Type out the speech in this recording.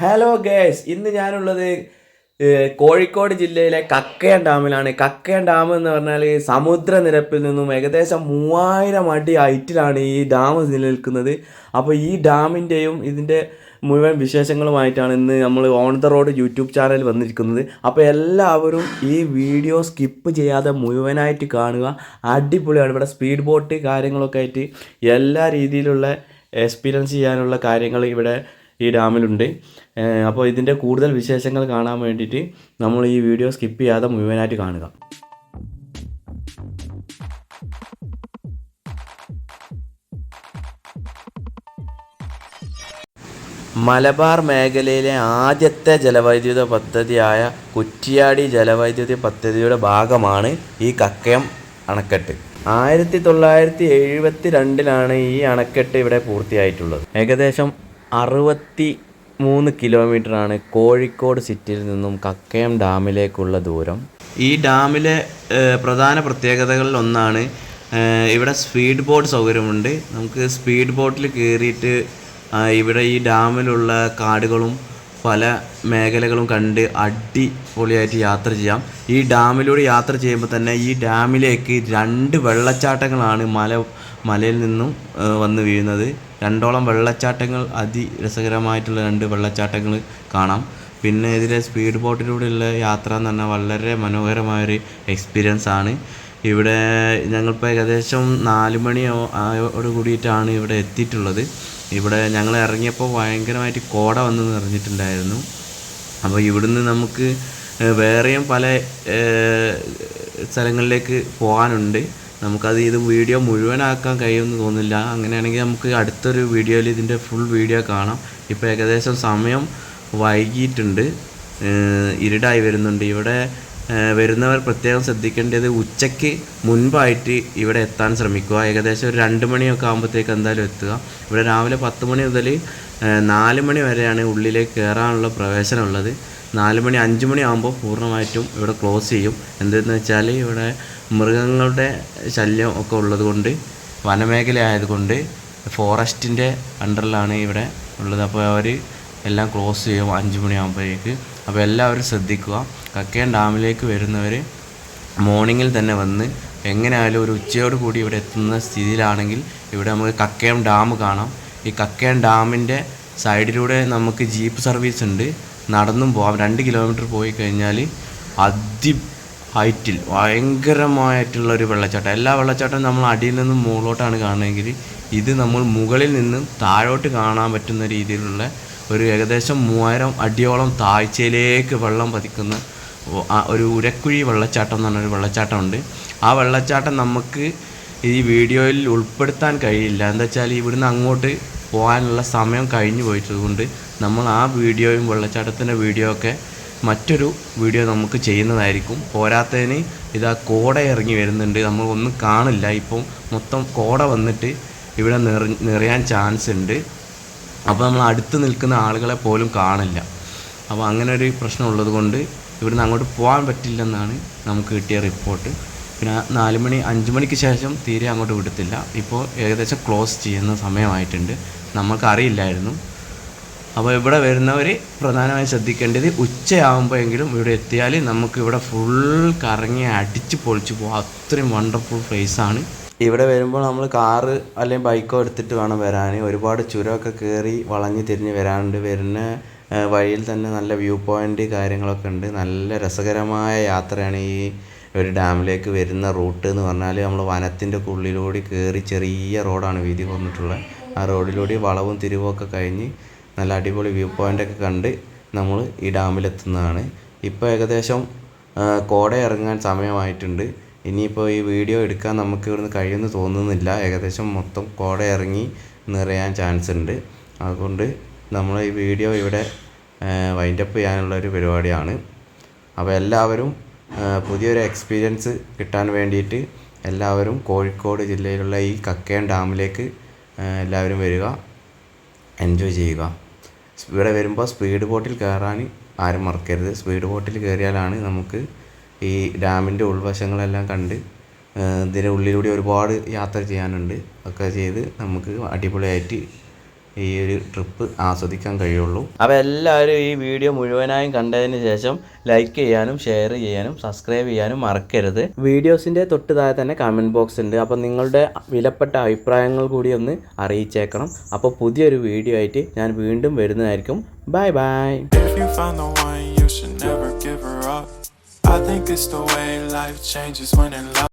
Hello guys ഇന്ന് ഞാനുള്ളത് കോഴിക്കോട് ജില്ലയിലെ കക്കയം ഡാമിലാണ്. കക്കയം ഡാം എന്ന് പറഞ്ഞാൽ സമുദ്രനിരപ്പിൽ നിന്നും ഏകദേശം മൂവായിരം അടി ഹൈറ്റിലാണ് ഈ ഡാം നിലനിൽക്കുന്നത്. അപ്പോൾ ഈ ഡാമിന്റെയും ഇതിന്റെ മുഴുവൻ വിശേഷങ്ങളുമായിട്ടാണ് ഇന്ന് നമ്മൾ on the road YouTube channel വന്നിരിക്കുന്നത്. അപ്പോൾ എല്ലാവരും ഈ വീഡിയോ സ്കിപ്പ് ചെയ്യാതെ മുഴുവനായിട്ട് കാണുക. അടിപൊളിയാണ്. ഇവിടെ സ്പീഡ് ബോട്ട് കാര്യങ്ങളൊക്കെ ആയിട്ട് എല്ലാ രീതിയിലുള്ള എക്സ്പീരിയൻസ് ചെയ്യാനുള്ള കാര്യങ്ങൾ ഇവിടെ ഈ ഡാമിലുണ്ട്. അപ്പോൾ ഇതിന്റെ കൂടുതൽ വിശേഷങ്ങൾ കാണാൻ വേണ്ടിയിട്ട് നമ്മൾ ഈ വീഡിയോ സ്കിപ്പ് ചെയ്യാതെ മുഴുവനായിട്ട് കാണുക. മലബാർ മേഖലയിലെ ആദ്യത്തെ ജലവൈദ്യുത പദ്ധതിയായ കുറ്റിയാടി ജലവൈദ്യുതി പദ്ധതിയുടെ ഭാഗമാണ് ഈ കക്കയം അണക്കെട്ട്. ആയിരത്തി തൊള്ളായിരത്തി എഴുപത്തി രണ്ടിലാണ് ഈ അണക്കെട്ട് ഇവിടെ പൂർത്തിയായിട്ടുള്ളത്. ഏകദേശം അറുപത്തി മൂന്ന് കിലോമീറ്ററാണ് കോഴിക്കോട് സിറ്റിയിൽ നിന്നും കക്കയം ഡാമിലേക്കുള്ള ദൂരം. ഈ ഡാമിലെ പ്രധാന പ്രത്യേകതകളിൽ ഒന്നാണ് ഇവിടെ സ്പീഡ് ബോട്ട് സൗകര്യമുണ്ട്. നമുക്ക് സ്പീഡ് ബോട്ടിൽ കയറിയിട്ട് ഇവിടെ ഈ ഡാമിലുള്ള കാടുകളും പല മേഖലകളും കണ്ട് അടിപൊളിയായിട്ട് യാത്ര ചെയ്യാം. ഈ ഡാമിലൂടെ യാത്ര ചെയ്യുമ്പോൾ തന്നെ ഈ ഡാമിലേക്ക് രണ്ട് വെള്ളച്ചാട്ടങ്ങളാണ് മല മലയിൽ നിന്നും വന്ന് വീഴുന്നത്. രണ്ടോളം വെള്ളച്ചാട്ടങ്ങൾ അതിരസകരമായിട്ടുള്ള രണ്ട് വെള്ളച്ചാട്ടങ്ങൾ കാണാം. പിന്നെ ഇതിലെ സ്പീഡ് ബോട്ടിലൂടെയുള്ള യാത്ര എന്ന് പറഞ്ഞാൽ വളരെ മനോഹരമായൊരു എക്സ്പീരിയൻസ് ആണ്. ഇവിടെ ഞങ്ങളിപ്പോൾ ഏകദേശം നാല് മണിയോ കൂടിയിട്ടാണ് ഇവിടെ എത്തിയിട്ടുള്ളത്. ഇവിടെ ഞങ്ങൾ ഇറങ്ങിയപ്പോൾ ഭയങ്കരമായിട്ട് കോട വന്ന് നിറഞ്ഞിട്ടുണ്ടായിരുന്നു അപ്പോൾ ഇവിടുന്ന് നമുക്ക് വേറെയും പല സ്ഥലങ്ങളിലേക്ക് പോകാനുണ്ട്. നമുക്കത് ഇത് വീഡിയോ മുഴുവനാക്കാൻ കഴിയുമെന്ന് തോന്നില്ല അങ്ങനെയാണെങ്കിൽ നമുക്ക് അടുത്തൊരു വീഡിയോയിൽ ഇതിന്റെ ഫുൾ വീഡിയോ കാണാം. ഇപ്പോൾ ഏകദേശം സമയം വൈകിയിട്ടുണ്ട്. ഇരുടായി വരുന്നുണ്ട്. ഇവിടെ വരുന്നവർ പ്രത്യേകം ശ്രദ്ധിക്കേണ്ടത് ഉച്ചയ്ക്ക് മുൻപായിട്ട് ഇവിടെ എത്താൻ ശ്രമിക്കുക. ഏകദേശം ഒരു രണ്ട് മണിയൊക്കെ ആകുമ്പോഴത്തേക്ക് എന്തായാലും എത്തുക. ഇവിടെ രാവിലെ പത്ത് മണി മുതൽ നാല് മണി വരെയാണ് ഉള്ളിലേക്ക് കയറാനുള്ള പ്രവേശനമുള്ളത് നാല് മണി അഞ്ച് മണി ആകുമ്പോൾ പൂർണമായിട്ടും ഇവിടെ ക്ലോസ് ചെയ്യും. എന്തെന്ന് വെച്ചാൽ ഇവിടെ മൃഗങ്ങളുടെ ശല്യം ഒക്കെ ഉള്ളതുകൊണ്ട് വനമേഖല ആയതുകൊണ്ട് ഫോറസ്റ്റിന്റെ അണ്ടറിലാണ് ഇവിടെ ഉള്ളത്. അപ്പോൾ അവർ എല്ലാം ക്ലോസ് ചെയ്യും അഞ്ച് മണിയാകുമ്പോഴേക്ക് അപ്പോൾ എല്ലാവരും ശ്രദ്ധിക്കുക. കക്കയം ഡാമിലേക്ക് വരുന്നവർ മോർണിംഗിൽ തന്നെ വന്ന് എങ്ങനെയായാലും ഒരു ഉച്ചയോട് കൂടി ഇവിടെ എത്തുന്ന സ്ഥിതിയിലാണെങ്കിൽ ഇവിടെ നമുക്ക് കക്കയം ഡാം കാണാം. ഈ കക്കയം ഡാമിന്റെ സൈഡിലൂടെ നമുക്ക് ജീപ്പ് സർവീസ് ഉണ്ട്. നടന്നും പോകാം രണ്ട് കിലോമീറ്റർ പോയി കഴിഞ്ഞാൽ അതി ഹൈറ്റിൽ ഭയങ്കരമായിട്ടുള്ള ഒരു വെള്ളച്ചാട്ടം. എല്ലാ വെള്ളച്ചാട്ടവും നമ്മൾ അടിയിൽ നിന്നും മുകളിലോട്ടാണ് കാണുന്നതെങ്കിൽ ഇത് നമ്മൾ മുകളിൽ നിന്നും താഴോട്ട് കാണാൻ പറ്റുന്ന രീതിയിലുള്ള ഒരു ഏകദേശം മൂവായിരം അടിയോളം താഴ്ചയിലേക്ക് വെള്ളം പതിക്കുന്ന ഒരു ഉരക്കുഴി വെള്ളച്ചാട്ടം എന്ന് പറഞ്ഞൊരു വെള്ളച്ചാട്ടമുണ്ട്. ആ വെള്ളച്ചാട്ടം നമുക്ക് ഈ വീഡിയോയിൽ ഉൾപ്പെടുത്താൻ കഴിയില്ല. എന്താ വെച്ചാൽ ഇവിടുന്ന് അങ്ങോട്ട് പോകാനുള്ള സമയം കഴിഞ്ഞു പോയിട്ടതുകൊണ്ട് നമ്മൾ ആ വീഡിയോയും വെള്ളച്ചാട്ടത്തിന്റെ വീഡിയോ ഒക്കെ മറ്റൊരു വീഡിയോ നമുക്ക് ചെയ്യുന്നതായിരിക്കും. പോരാത്തതിന് ഇതാ കോട ഇറങ്ങി വരുന്നുണ്ട്. നമ്മൾ ഒന്നും കാണില്ല. ഇപ്പം മൊത്തം കോട വന്നിട്ട് ഇവിടെ നിറ നിറയാൻ ചാൻസ് ഉണ്ട്. അപ്പോൾ നമ്മൾ അടുത്ത് നിൽക്കുന്ന ആളുകളെ പോലും കാണില്ല. അപ്പോൾ അങ്ങനെ ഒരു പ്രശ്നം ഉള്ളത് കൊണ്ട് ഇവിടുന്ന് അങ്ങോട്ട് പോകാൻ പറ്റില്ലെന്നാണ് നമുക്ക് കിട്ടിയ റിപ്പോർട്ട് പിന്നെ നാല് മണി അഞ്ച് മണിക്ക് ശേഷം തീരെ അങ്ങോട്ട് വിടത്തില്ല. ഇപ്പോൾ ഏകദേശം ക്ലോസ് ചെയ്യുന്ന സമയമായിട്ടുണ്ട്. നമുക്ക് അറിയില്ലായിരുന്നു അപ്പോൾ ഇവിടെ വരുന്നവർ പ്രധാനമായും ശ്രദ്ധിക്കേണ്ടത് ഉച്ചയാകുമ്പോഴെങ്കിലും ഇവിടെ എത്തിയാൽ നമുക്ക് ഇവിടെ ഫുൾ കറങ്ങി അടിച്ച് പൊളിച്ച് പോകാം അത്രയും വണ്ടർഫുൾ ആണ്. ഇവിടെ വരുമ്പോൾ നമ്മൾ കാറ് അല്ലെങ്കിൽ ബൈക്കോ എടുത്തിട്ട് വേണം വരാൻ. ഒരുപാട് ചുരമൊക്കെ കയറി വളഞ്ഞ് തിരിഞ്ഞ് വരാണ്ട് വരുന്ന വഴിയിൽ തന്നെ നല്ല വ്യൂ പോയിന്റ് കാര്യങ്ങളൊക്കെ ഉണ്ട്. നല്ല രസകരമായ യാത്രയാണ് ഈ ഒരു ഡാമിലേക്ക് വരുന്ന റൂട്ട് എന്ന് പറഞ്ഞാൽ നമ്മൾ വനത്തിന്റെ ഉള്ളിലൂടെ കയറി ചെറിയ റോഡാണ് വീതി കുറഞ്ഞിട്ടുള്ളത്. ആ റോഡിലൂടെ വളവും തിരിവും ഒക്കെ കഴിഞ്ഞ് നല്ല അടിപൊളി വ്യൂ പോയിന്റൊക്കെ കണ്ട് നമ്മൾ ഈ ഡാമിലെത്തുന്നതാണ്. ഇപ്പോൾ ഏകദേശം കോട ഇറങ്ങാൻ സമയമായിട്ടുണ്ട്. ഇനിയിപ്പോൾ ഈ വീഡിയോ എടുക്കാൻ നമുക്ക് ഇവിടുന്ന് കഴിയുമെന്ന് തോന്നുന്നില്ല. ഏകദേശം മൊത്തം കോട ഇറങ്ങി നിറയാൻ ചാൻസ് ഉണ്ട്. അതുകൊണ്ട് നമ്മൾ ഈ വീഡിയോ ഇവിടെ വൈൻഡപ്പ് ചെയ്യാനുള്ള ഒരു പരിപാടിയാണ്. അപ്പോൾ എല്ലാവരും പുതിയൊരു എക്സ്പീരിയൻസ് കിട്ടാൻ വേണ്ടിയിട്ട് എല്ലാവരും കോഴിക്കോട് ജില്ലയിലുള്ള ഈ കക്കയം ഡാമിലേക്ക് എല്ലാവരും വരിക എൻജോയ് ചെയ്യുക. ഇവിടെ വരുമ്പോൾ സ്പീഡ് ബോട്ടിൽ കയറാൻ ആരും മറക്കരുത്. സ്പീഡ് ബോട്ടിൽ കയറിയാലാണ് നമുക്ക് ഈ ഡാമിന്റെ ഉൾവശങ്ങളെല്ലാം കണ്ട് ഇതിന്റെ ഉള്ളിലൂടെ ഒരുപാട് യാത്ര ചെയ്യാനുണ്ട്. ഒക്കെ ചെയ്ത് നമുക്ക് അടിപൊളിയായിട്ട് ഈ ഒരു ട്രിപ്പ് ആസ്വദിക്കാൻ കഴിയുള്ളൂ. അപ്പോൾ എല്ലാവരും ഈ വീഡിയോ മുഴുവനായും കണ്ടതിന് ശേഷം ലൈക്ക് ചെയ്യാനും ഷെയർ ചെയ്യാനും സബ്സ്ക്രൈബ് ചെയ്യാനും മറക്കരുത്. വീഡിയോസിന്റെ തൊട്ട് താഴെ തന്നെ കമന്റ് ബോക്സ് ഉണ്ട്. അപ്പോൾ നിങ്ങളുടെ വിലപ്പെട്ട അഭിപ്രായങ്ങൾ കൂടി ഒന്ന് അറിയിച്ചേക്കണം. അപ്പോൾ പുതിയൊരു വീഡിയോ ആയിട്ട് ഞാൻ വീണ്ടും വരുന്നതായിരിക്കും. Bye bye. I think it's the way life changes when in love.